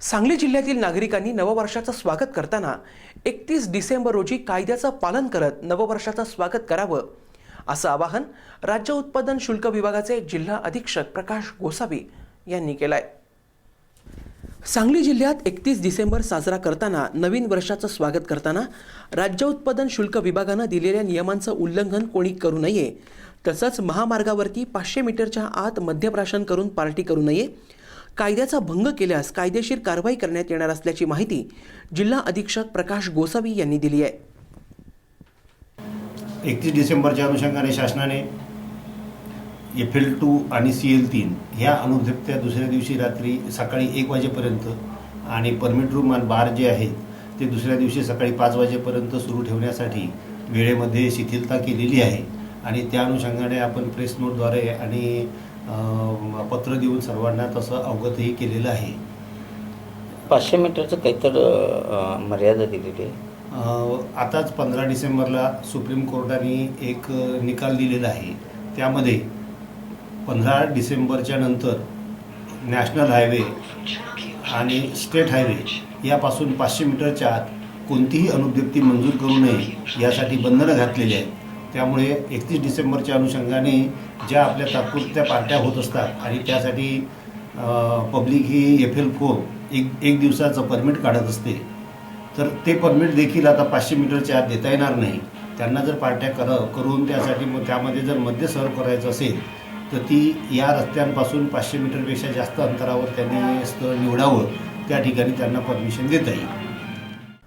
सांगली जिल्ह्यातील नागरिकांनी नववर्षाचं स्वागत करताना एकतीस डिसेंबर रोजी कायद्याचं पालन करत नववर्षाचं स्वागत करावं असं आवाहन राज्य उत्पादन शुल्क विभागाचे जिल्हा अधीक्षक प्रकाश गोसावी यांनी केलंय. सांगली जिल्ह्यात एकतीस डिसेंबर साजरा करताना नवीन वर्षाचं स्वागत करताना राज्य उत्पादन शुल्क विभागानं दिलेल्या नियमांचं उल्लंघन कोणी करू नये तसंच महामार्गावरती पाचशे मीटरच्या आत मद्यप्राशन करून पार्टी करू नये कायद्याचा भंग केल्यास कायदेशीर कारवाई करण्यात येणार असल्याची माहिती जिल्हा अधीक्षक प्रकाश गोसावी यांनी दिली आहे. एकतीस डिसेंबरच्या अनुषंगाने शासनाने एफ एल टू आणि सी एल तीन ह्या अनुज्ञप्त्या दुसऱ्या दिवशी रात्री सकाळी एक वाजेपर्यंत आणि परमिट रूम आणि बार जे आहेत ते दुसऱ्या दिवशी सकाळी पाच वाजेपर्यंत सुरू ठेवण्यासाठी वेळेमध्ये शिथिलता केलेली आहे. आणि त्या अनुषंगाने आपण प्रेस नोटद्वारे आणि पत्र देऊन सर्वांना तसं अवगतही केलेलं आहे. पाचशे मीटरचं काहीतरी मर्यादा दिलेली आहे. आताच पंधरा डिसेंबरला सुप्रीम कोर्टाने एक निकाल दिलेला आहे. त्यामध्ये पंधरा डिसेंबरच्या नंतर नॅशनल हायवे आणि स्टेट हायवे यापासून पाचशे मीटरच्या आत कोणतीही अनुज्ञप्ती मंजूर करू नये यासाठी बंधनं घातलेली आहेत. त्यामुळे एकतीस डिसेंबरच्या अनुषंगाने ज्या आपल्या तात्पुरत्या पार्ट्या होत असतात आणि त्यासाठी पब्लिक ही एफ एल फोर एक एक दिवसाचं परमिट काढत असते तर ते परमिट देखील आता पाचशे मीटरच्या आत देता येणार नाही. त्यांना जर पार्ट्या कर करून त्यासाठी मग त्यामध्ये जर मद्य सर्व करायचं असेल तर ती या रस्त्यांपासून पाचशे मीटरपेक्षा जास्त अंतरावर त्यांनी स्थळ निवडावं त्या ठिकाणी त्यांना परमिशन देता येईल.